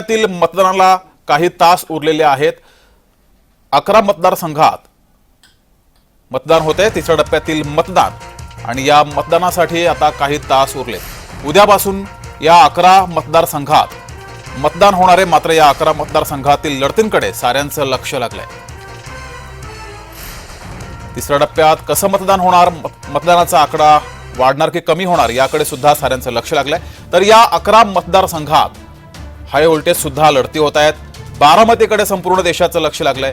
टप्प्यातील मतदानाला काही तास उरलेले आहेत. अकरा मतदारसंघात मतदान होते तिसऱ्या टप्प्यातील मतदान. आणि या मतदानासाठी आता काही तास उरले. उद्यापासून या अकरा मतदारसंघात मतदान होणारे मात्र या अकरा मतदारसंघातील लढतींकडे साऱ्यांचं लक्ष लागलंय. तिसऱ्या टप्प्यात कसं मतदान होणार? मतदानाचा आकडा वाढणार की कमी होणार? याकडे सुद्धा साऱ्यांचं लक्ष लागलंय. तर या अकरा मतदारसंघात हाय व्होल्टेज सुद्धा लढती होत आहेत. बारामतीकडे संपूर्ण देशाचं लक्ष लागलंय.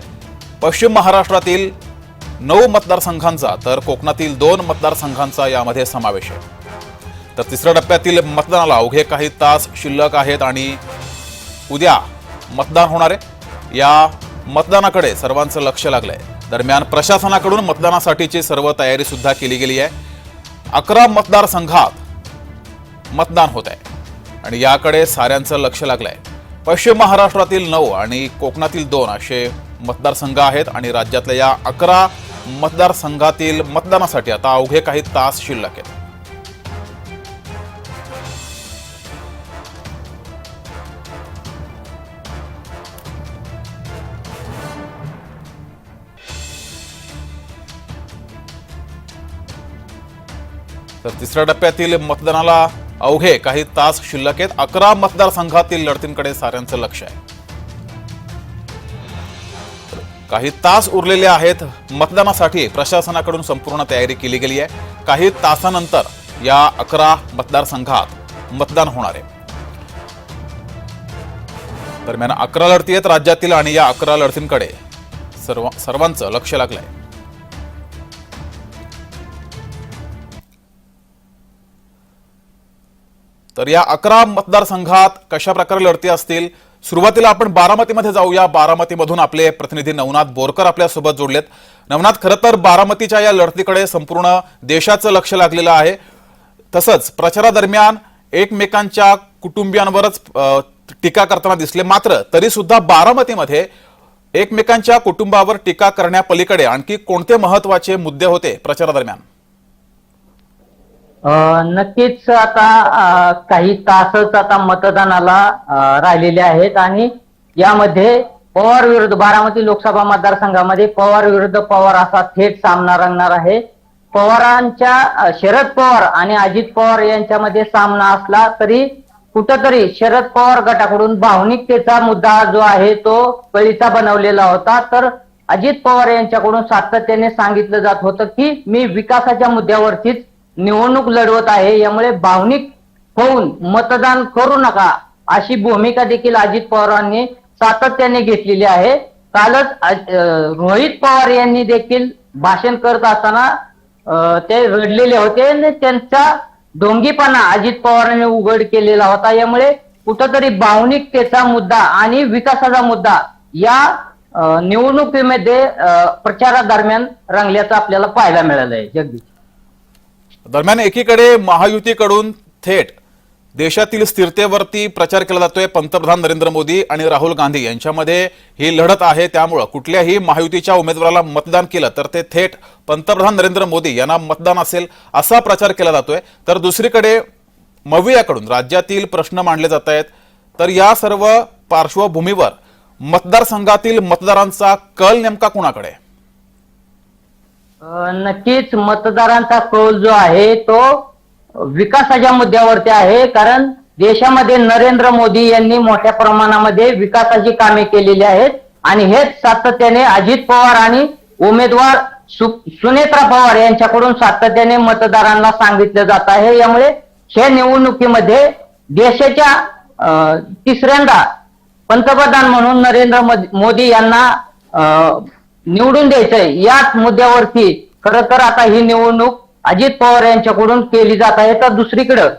पश्चिम महाराष्ट्रातील नऊ मतदारसंघांचा तर कोकणातील दोन मतदारसंघांचा यामध्ये समावेश आहे. तर तिसऱ्या टप्प्यातील मतदानाला अवघे काही तास शिल्लक आहेत आणि उद्या मतदान होणार आहे. या मतदानाकडे सर्वांचं लक्ष लागलं आहे दरम्यान प्रशासनाकडून मतदानासाठीची सर्व तयारी सुद्धा केली गेली आहे. अकरा मतदारसंघात मतदान होत आहे. आणि याकडे साऱ्यांचं लक्ष लागलंय. पश्चिम महाराष्ट्रातील नऊ आणि कोकणातील दोन असे मतदारसंघ आहेत आणि राज्यातल्या या अकरा मतदारसंघातील मतदानासाठी आता अवघे काही तास शिल्लक आहेत. तर तिसऱ्या टप्प्यातील मतदानाला अवघे काही तास शिल्लक आहेत. अकरा मतदारसंघातील लढतींकडे साऱ्यांचं लक्ष आहे. काही तास उरलेले आहेत. मतदानासाठी प्रशासनाकडून संपूर्ण तयारी केली गेली आहे. काही तासानंतर या अकरा मतदारसंघात मतदान होणार आहे. दरम्यान अकरा लढती आहेत राज्यातील आणि या अकरा लढतींकडे सर्व सर्वांचं लक्ष लागलंय. तर या अकरा मतदारसंघात कशा प्रकारे लढती असतील? सुरुवातीला आपण बारामतीमध्ये जाऊया. बारामतीमधून आपले प्रतिनिधी नवनाथ बोरकर आपल्यासोबत जोडलेत. नवनाथ खरं तर बारामतीच्या या लढतीकडे संपूर्ण देशाचं लक्ष लागलेलं आहे. तसंच प्रचारादरम्यान एकमेकांच्या कुटुंबियांवरच टीका करताना दिसले. मात्र तरी सुद्धा बारामतीमध्ये एकमेकांच्या कुटुंबावर टीका करण्यापलीकडे आणखी कोणते महत्त्वाचे मुद्दे होते प्रचारादरम्यान? नक्कीच आता काही तासच आता मतदानाला राहिलेले आहेत आणि यामध्ये पवार विरुद्ध बारामती लोकसभा मतदारसंघामध्ये पवार विरुद्ध पवार असा थेट सामना रंगणार आहे. पवारांच्या शरद पवार आणि अजित पवार यांच्यामध्ये सामना असला तरी कुठंतरी शरद पवार गटाकडून भावनिकतेचा मुद्दा जो आहे तो कळीचा बनवलेला होता. तर अजित पवार यांच्याकडून सातत्याने सांगितलं जात होतं की मी विकासाच्या मुद्द्यावरतीच निवडणूक लढवत आहे यामुळे भावनिक होऊन मतदान करू नका अशी भूमिका देखील अजित पवारांनी सातत्याने घेतलेली आहे. कालच रोहित पवार यांनी देखील भाषण करत असताना ते रडलेले होते आणि त्यांचा ढोंगीपणा अजित पवारांनी उघड केलेला होता. यामुळे कुठंतरी भावनिकतेचा मुद्दा आणि विकासाचा मुद्दा या निवडणुकीमध्ये प्रचारा प्रचारादरम्यान रंगल्याचं आपल्याला पाहायला मिळालं आहे जगदीश. दरम्यान एकीकडे महायुतीकडून थेट देशातील स्थिरतेवरती प्रचार केला जातोय पंतप्रधान नरेंद्र मोदी आणि राहुल गांधी. यांच्यामध्ये ही लढत आहे त्यामुळं कुठल्याही महायुतीच्या उमेदवाराला मतदान केलं तर ते थेट पंतप्रधान नरेंद्र मोदी यांना मतदान असेल असा प्रचार केला जातोय. तर दुसरीकडे मवियाकडून राज्यातील प्रश्न मांडले जात आहेत. तर या सर्व पार्श्वभूमीवर मतदारसंघातील मतदारांचा कल नेमका कुणाकडे? आहे? नक्कीच मतदारांचा कौल जो आहे तो विकासाच्या मुद्द्यावरती आहे. कारण देशामध्ये नरेंद्र मोदी यांनी मोठ्या प्रमाणामध्ये विकासाची कामे केलेली आहेत. आणि हेच सातत्याने अजित पवार आणि उमेदवार सु- सुनेत्रा पवार यांच्याकडून सातत्याने मतदारांना सांगितलं जात आहे. यामुळे या निवडणुकीमध्ये देशाच्या तिसऱ्यांदा पंतप्रधान म्हणून नरेंद्र मोदी- मोदी यांना निवडून द्यायचंय. याच मुद्द्यावरती खरं तर आता ही निवडणूक अजित पवार यांच्याकडून केली जात आहे. तर दुसरीकडं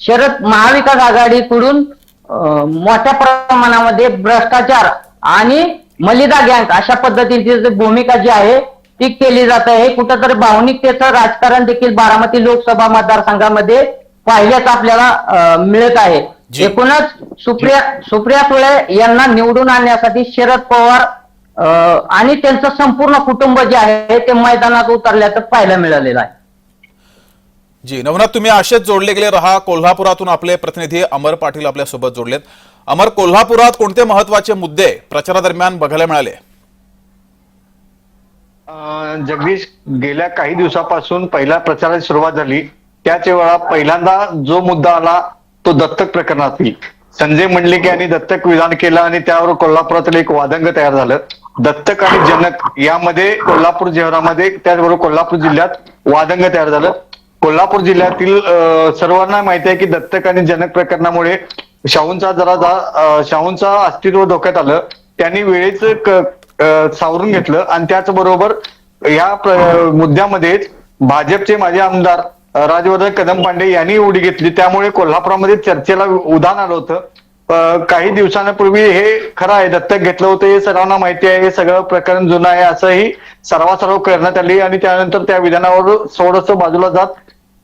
शरद महाविकास आघाडीकडून मोठ्या प्रमाणामध्ये भ्रष्टाचार आणि मलिदा गँग अशा पद्धतीची भूमिका जी आहे ती केली जात आहे. कुठंतरी भावनिकतेचं राजकारण देखील बारामती लोकसभा मतदारसंघामध्ये पाहिल्याच आपल्याला मिळत आहे. एकूणच सुप्रिया सुप्रिया सुळे यांना निवडून आणण्यासाठी शरद पवार आणि त्यांचं संपूर्ण कुटुंब जे आहे ते मैदानात उतरल्याचं पाहायला मिळालेलं आहे. जी नवनाथ तुम्ही असेच जोडले गेले रहा कोल्हापुरातून आपले प्रतिनिधी अमर पाटील आपल्यासोबत जोडलेत. अमर कोल्हापुरात कोणते महत्त्वाचे मुद्दे प्रचारादरम्यान बघायला मिळाले? अं, जगदीश गेल्या काही दिवसापासून पहिल्या प्रचाराची सुरुवात झाली. त्याच वेळा पहिल्यांदा जो मुद्दा आला तो दत्तक प्रकरणातील संजय मंडलिक यांनी दत्तक विधान केलं आणि त्यावर कोल्हापुरातील एक वादंग तयार झालं. दत्तक आणि जनक यामध्ये कोल्हापूर शहरामध्ये त्याचबरोबर कोल्हापूर जिल्ह्यात वादंग तयार झालं. कोल्हापूर जिल्ह्यातील सर्वांना माहिती आहे की दत्तक आणि जनक प्रकरणामुळे शाहूंचा जरा शाहूंचा अस्तित्व धोक्यात आलं. त्यांनी वेळेच सावरून घेतलं आणि त्याचबरोबर या मुद्द्यामध्ये मुद्द्यामध्येच भाजपचे माजी आमदार राजवर्धन कदम पांडे यांनी उडी घेतली. त्यामुळे कोल्हापुरामध्ये चर्चेला उधाण आलं होतं. काही दिवसांपूर्वी हे खरं आहे दत्तक घेतलं होतं हे सर्वांना माहिती आहे हे सगळं प्रकरण जुनं आहे असंही सर्वासर्व करण्यात आली. आणि त्यानंतर त्या विधानावर थोडस बाजूला जात.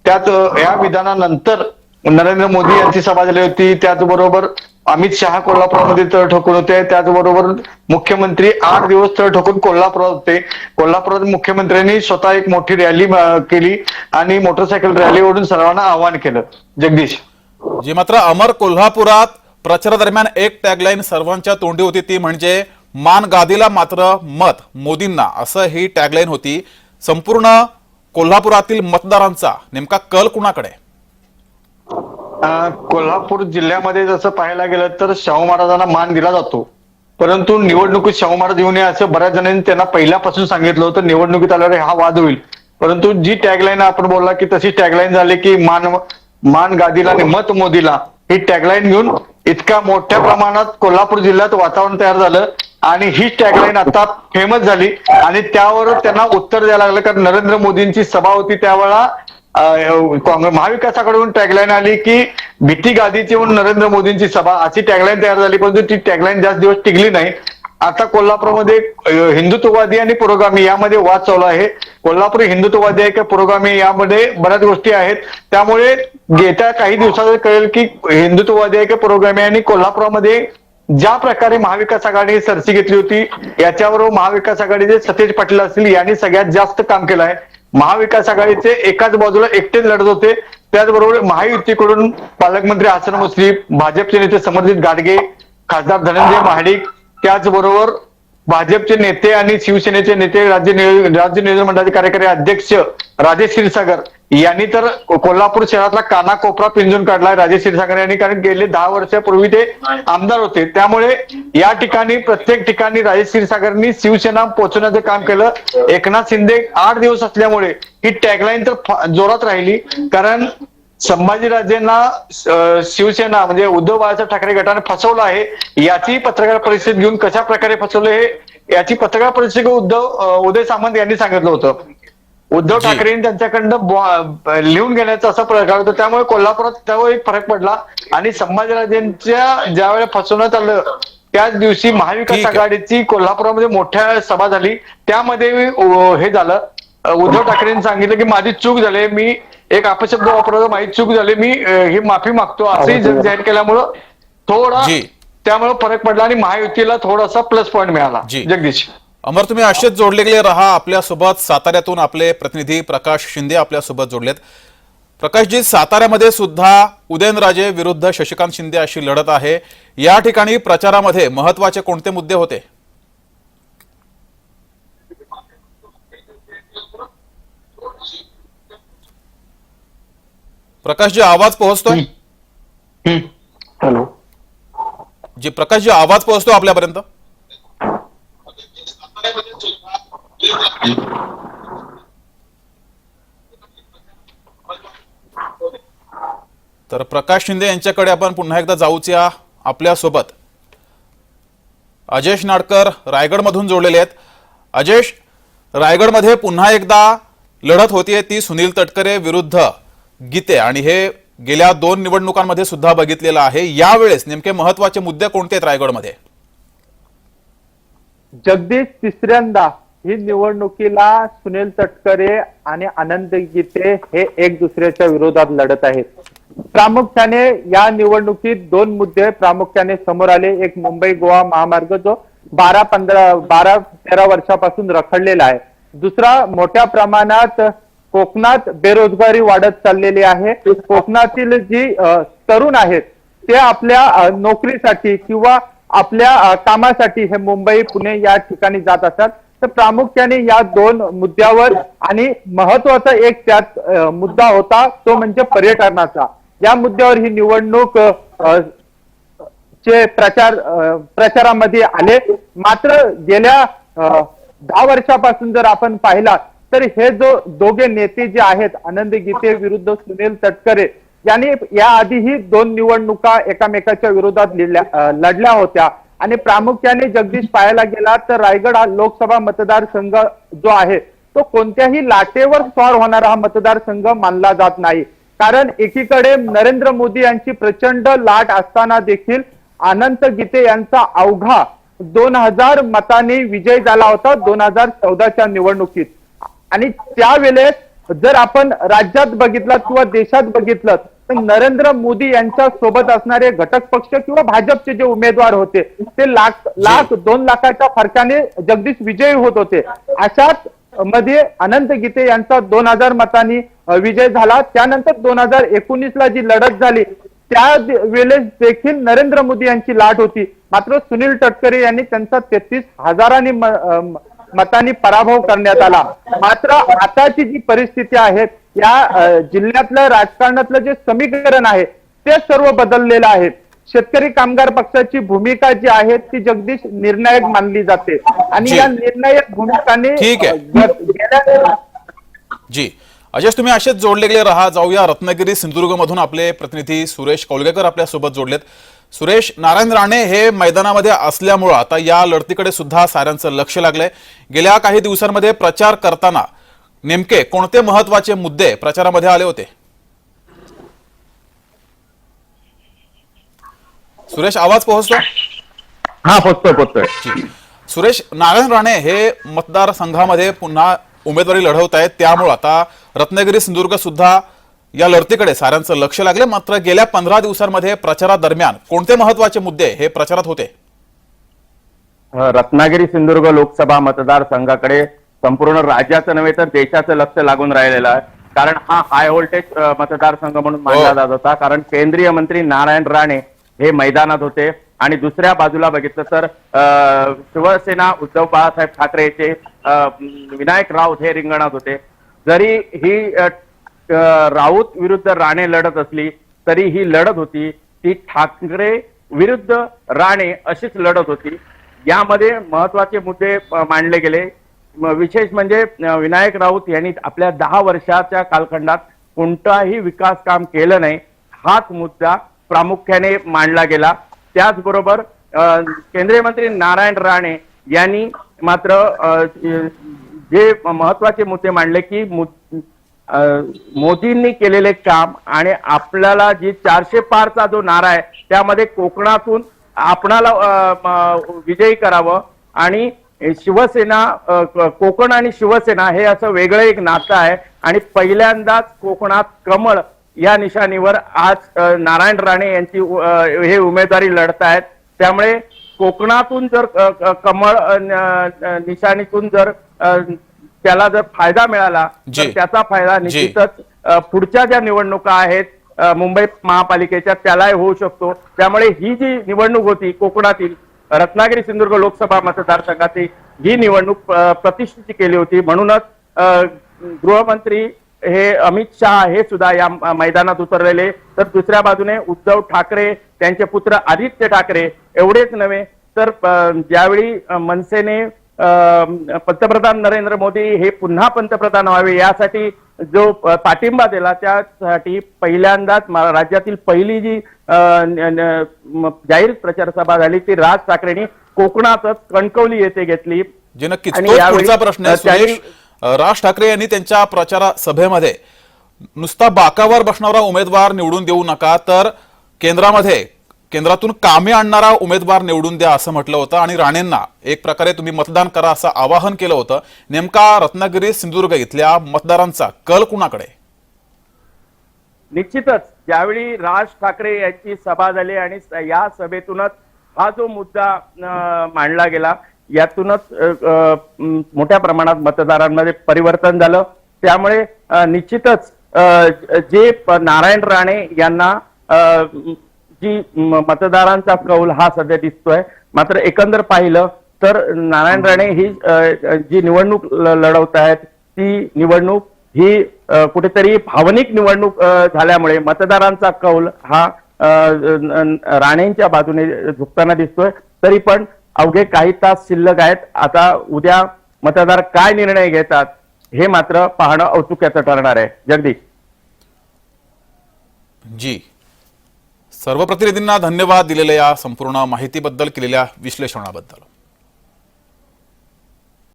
त्यात या विधानानंतर नरेंद्र मोदी यांची सभा झाली होती. त्याचबरोबर अमित शहा कोल्हापूरमध्ये तळ ठोकून होते. त्याचबरोबर मुख्यमंत्री आठ दिवस तळ ठोकून कोल्हापुरात होते. कोल्हापुरात मुख्यमंत्र्यांनी स्वतः एक मोठी रॅली केली आणि मोटरसायकल रॅलीवरून सर्वांना आवाहन केलं. जगदीश. जी मात्र अमर कोल्हापुरात प्रचारादरम्यान एक टॅगलाईन सर्वांच्या तोंडी होती ती म्हणजे मान गादीला मात्र मत मोदींना. असं ही टॅगलाईन होती. संपूर्ण कोल्हापुरातील मतदारांचा नेमका कल कुणाकडे? कोल्हापूर जिल्ह्यामध्ये जसं पाहायला गेलं तर शाहू महाराजांना मान दिला जातो. परंतु निवडणुकीत शाहू महाराज येऊ नये असं बऱ्याच जणांनी त्यांना पहिल्यापासून सांगितलं होतं निवडणुकीत आल्यावर हा वाद होईल. परंतु जी टॅगलाईन आपण बोलला की तशी टॅगलाईन झाली की मान मान गादीला आणि मत मोदीला ही टॅगलाईन घेऊन इतक्या मोठ्या प्रमाणात कोल्हापूर जिल्ह्यात वातावरण तयार झालं आणि ही टॅगलाईन आता फेमस झाली आणि त्यावर त्यांना उत्तर द्यायला लागलं. कारण नरेंद्र मोदींची सभा होती त्यावेळा काँग्रेस टॅगलाईन आली की भीती गादीची म्हणून नरेंद्र मोदींची सभा. अशी टॅगलाईन तयार झाली परंतु ती टॅगलाईन जास्त दिवस टिकली नाही. आता कोल्हापूरमध्ये हिंदुत्ववादी आणि पुरोगामी यामध्ये वाद चालू आहे. कोल्हापूर हिंदुत्ववादी आहे का पुरोगामी यामध्ये बऱ्याच गोष्टी आहेत. त्यामुळे येत्या काही दिवसात कळेल की हिंदुत्ववादी आहे का पुरोगामी आणि कोल्हापुरामध्ये ज्या प्रकारे महाविकास आघाडी सरसी घेतली होती याच्यावर महाविकास आघाडीचे सतेज पाटील असतील यांनी सगळ्यात जास्त काम केलं आहे. महाविकास आघाडीचे एकाच बाजूला एकटेच लढत होते. त्याचबरोबर महायुतीकडून पालकमंत्री हसन मुश्रीफ भाजपचे नेते समर्जित गाडगे खासदार धनंजय महाडिक त्याचबरोबर भाजपचे नेते आणि शिवसेनेचे नेते राज्य राज्य नियोजन मंडळाचे कार्यकारी अध्यक्ष राजेश क्षीरसागर यांनी तर कोल्हापूर शहरातला कानाकोपरा पिंजून काढलाय राजेश क्षीरसागर यांनी. कारण गेले दहा वर्षापूर्वी ते आमदार होते. त्यामुळे या ठिकाणी प्रत्येक ठिकाणी राजेश क्षीरसागरनी शिवसेना पोहोचवण्याचं काम केलं. एकनाथ शिंदे आठ दिवस असल्यामुळे ही टॅगलाईन तर जोरात राहिली. कारण संभाजीराजेंना शिवसेना म्हणजे उद्धव बाळासाहेब ठाकरे गटाने फसवलं आहे याची पत्रकार परिषद घेऊन कशा प्रकारे फसवलं हे याची पत्रकार परिषद उद्धव उदय सामंत यांनी सांगितलं होतं उद्धव. ठाकरेंनी त्यांच्याकडनं लिहून घेण्याचा असा प्रकार होता त्यामुळे कोल्हापुरात त्यावर एक फरक पडला आणि संभाजीराजेंच्या ज्या वेळेला फसवण्यात आलं त्याच दिवशी महाविकास. आघाडीची कोल्हापुरामध्ये मोठ्या सभा झाली त्यामध्ये हे झालं उद्धव ठाकरेंनी सांगितलं की माझी चूक झाली मी एक अपशब्द वापरला माझी चूक झाली मी ही माफी मागतो. असंही जर जाहीर केल्यामुळं थोडा जी. त्यामुळे फरक पडला आणि महायुतीला थोडासा प्लस पॉईंट मिळाला. जगदीश. अमर तुम्ही असेच जोडले गेले रहा आपल्यासोबत साताऱ्यातून आपले प्रतिनिधी प्रकाश शिंदे आपल्यासोबत जोडलेत. प्रकाशजी साताऱ्यामध्ये सुद्धा उदयनराजे विरुद्ध शशिकांत शिंदे अशी लढत आहे. या ठिकाणी प्रचारामध्ये महत्त्वाचे कोणते मुद्दे होते? प्रकाशजी आवाज पोहोचतोय? हॅलो. जी प्रकाशजी आवाज पोहोचतो आपल्यापर्यंत? तर प्रकाश शिंदे यांच्याकडे आपण पुन्हा एकदा जाऊच या आपल्यासोबत. अजेश नाडकर रायगडमधून जोडलेले आहेत. अजेश रायगडमध्ये पुन्हा एकदा लढत होतीये ती सुनील तटकरे विरुद्ध. गीते आणि हे गेल्या दोन निवडणुकांमध्ये सुद्धा बघितलेलं आहे. यावेळेस नेमके महत्त्वाचे मुद्दे कोणते आहेत रायगडमध्ये? जगदीश तिसऱ्यांदा ही निवडणुकीला सुनील तटकरे आणि आनंद गीते हे एक दुसऱ्याच्या विरोधात लढत आहेत. प्रामुख्याने या निवडणुकीत दोन मुद्दे प्रामुख्याने समोर आले. एक मुंबई गोवा महामार्ग जो बारा पंधरा बारा तेरा वर्षापासून रखडलेला आहे. दुसरा मोठ्या प्रमाणात कोकणात बेरोजगारी वाढत चाललेली आहे. कोकणातील जी तरुण आहेत ते आपल्या नोकरीसाठी किंवा आपल्या कामासाठी हे मुंबई पुणे या ठिकाणी जात असतात. तर प्रामुख्याने या दोन मुद्द्यावर आणि महत्त्वाचा एक त्यात मुद्दा होता तो म्हणजे पर्यटनाचा. या मुद्द्यावर ही निवडणूक चे प्रचार प्रचारामध्ये आले. मात्र गेल्या दहा वर्षापासून जर आपण पाहिला तर हे जो दोघे नेते जे आहेत आनंद गीते विरुद्ध सुनील तटकरे यांनी याआधीही दोन निवडणुका एकामेकाच्या विरोधात लिहिल्या- लढल्या होत्या. आणि प्रामुख्याने जगदीश पाहायला गेला तर रायगड हा लोकसभा मतदारसंघ जो आहे तो कोणत्याही लाटेवर स्वार होणारा हा मतदारसंघ मानला जात नाही. कारण एकीकडे नरेंद्र मोदी यांची प्रचंड लाट असताना देखील अनंत गीते यांचा अवघा दोन हजार मताने विजय झाला होता दोन हजार चौदाच्या निवडणुकीत. आणि त्यावेळेस जर आपण राज्यात बघितलं किंवा देशात बघितलं तर नरेंद्र मोदी यांच्या सोबत असणारे घटक पक्ष किंवा भाजपचे जे उमेदवार होते ते लाख लाख दोन लाखाच्या फरकाने जगदीश विजयी होत होते. अशाच मध्ये अनंत गीते यांचा दोन हजार मतांनी विजय झाला. त्यानंतर दोन हजार एकोणीस ला जी लढत झाली त्या वेळेस देखील नरेंद्र मोदी यांची लाट होती. मात्र सुनील तटकरे यांनी त्यांचा तेहतीस हजारांनी मतांनी पराभव करण्यात आला. मात्र आताची जी परिस्थिती आहे या जिल्ह्यातलं राजकारणातलं जे समीकरण आहे ते सर्व बदललेलं आहे. शेतकरी कामगार पक्षाची भूमिका जी आहे ती जगदीश निर्णायक मानली जाते. आणि. या निर्णायक भूमिकाने जी. अजेश तुम्ही असेच जोडले गेले राहा जाऊया रत्नागिरी सिंधुदुर्ग मधून आपले प्रतिनिधी सुरेश कौलगेकर आपल्यासोबत जोडलेत. सुरेश नारायण राणे हे मैदानामध्ये असल्यामुळं आता या लढतीकडे सुद्धा साऱ्यांचं लक्ष लागलंय. गेल्या काही दिवसांमध्ये प्रचार करताना नेमके कोणते महत्त्वाचे मुद्दे प्रचारामध्ये आले होते? सुरेश आवाज पोहोचतो हा पोचतोय जी. सुरेश नारायण राणे हे मतदारसंघामध्ये पुन्हा उमेदवारी लढवत आहेत त्यामुळे आता रत्नागिरी सिंधुदुर्ग सुद्धा या लढतीकडे साऱ्यांचं लक्ष लागले. मात्र गेल्या पंधरा दिवसांमध्ये प्रचारादरम्यान कोणते महत्त्वाचे मुद्दे हे प्रचारात होते? रत्नागिरी सिंधुदुर्ग लोकसभा मतदारसंघाकडे संपूर्ण राज्याचं नव्हे तर देशाचं लक्ष लागून राहिलेलं आहे. कारण हा हाय व्होल्टेज मतदारसंघ म्हणून मानला हो. जात होता. कारण केंद्रीय मंत्री नारायण राणे हे मैदानात होते. आणि दुसऱ्या बाजूला बघितलं तर शिवसेना उद्धव बाळासाहेब ठाकरेचे विनायक राऊत हे रिंगणात होते. जरी ही राऊत विरुद्ध राणे लढत असली तरी ही लढत होती. ती ठाकरे विरुद्ध राणे अशीच लढत होती. यामध्ये महत्त्वाचे मुद्दे मांडले गेले. विशेष म्हणजे विनायक राऊत यांनी आपल्या दहा वर्षाच्या कालखंडात कोणताही विकास काम केलं नाही. हाच मुद्दा प्रामुख्याने मांडला गेला. त्याचबरोबर केंद्रीय मंत्री नारायण राणे यांनी मात्र जे महत्त्वाचे मुद्दे मांडले की मोदींनी केलेले काम आणि आपल्याला जी चारशे पारचा जो नारा आहे त्यामध्ये कोकणातून आपणाला विजयी करावं आणि शिवसेना कोकण आणि शिवसेना हे असं वेगळं एक नातं आहे. आणि पहिल्यांदाच कोकणात कमळ या निशाणीवर आज नारायण राणे यांची हे उमेदवारी लढत आहेत. त्यामुळे कोकणातून जर कमळ निशाणीतून जर त्याला जर फायदा मिळाला. तर त्याचा फायदा. निश्चितच पुढच्या ज्या निवडणुका आहेत मुंबई महापालिकेच्या त्यालाही होऊ शकतो त्यामुळे ही जी निवडणूक होती कोकणातील रत्नागिरी सिंधुदुर्ग लोकसभा मतदारसंघाची ही निवडणूक अ, प्रतिष्ठेची केली होती म्हणूनच गृहमंत्री हे अमित शहा हे सुद्धा या मैदानात उतरलेले तर दुसऱ्या बाजूने उद्धव ठाकरे त्यांचे पुत्र आदित्य ठाकरे एवढेच नव्हे तर ज्यावेळी मनसेने पंतप्रधान नरेंद्र मोदी हे पुन्हा पंतप्रधान व्हावे यासाठी जो पाठिंबा दिला त्यासाठी पहिल्यांदाच राज्यातील पहिली जी जाहीर प्रचार सभा झाली ती राज ठाकरेंनी कोकणातच कणकवली येथे घेतली. जे नक्कीच. पुढचा प्रश्न राज ठाकरे यांनी त्यांच्या प्रचार सभेमध्ये नुसता बाकावर बसणारा उमेदवार निवडून देऊ नका तर केंद्रामध्ये केंद्रातून कामे आणणारा उमेदवार निवडून द्या असं म्हटलं होतं आणि राणेंना एक प्रकारे तुम्ही मतदान करा असं आवाहन केलं होतं. नेमका रत्नागिरी सिंधुदुर्ग इथल्या मतदारांचा कल कुणाकडे? निश्चितच ज्यावेळी राज ठाकरे यांची सभा झाली आणि या सभेतूनच हा जो मुद्दा अं, मांडला गेला यातूनच अं, मोठ्या प्रमाणात मतदारांमध्ये परिवर्तन झालं. त्यामुळे अं, निश्चितच अं, जे नारायण राणे यांना की जी मतदारांचा कौल हा सध्या दिसतोय. मात्र एकंदर पाहिलं तर नारायण राणे ही जी निवडणूक लढवत आहेत ती निवडणूक ही कुठेतरी भावनिक निवडणूक झाल्यामुळे मतदारांचा कौल हा राणेंच्या बाजूने झुकताना दिसतोय. तरी पण अवघे काही तास शिल्लक आहेत. आता उद्या मतदार काय निर्णय घेतात हे मात्र पाहणं औत्सुक्याचं ठरणार आहे. जगदीश. जी. सर्व प्रतिनिधींना धन्यवाद दिलेल्या या संपूर्ण माहितीबद्दल केलेल्या विश्लेषणाबद्दल.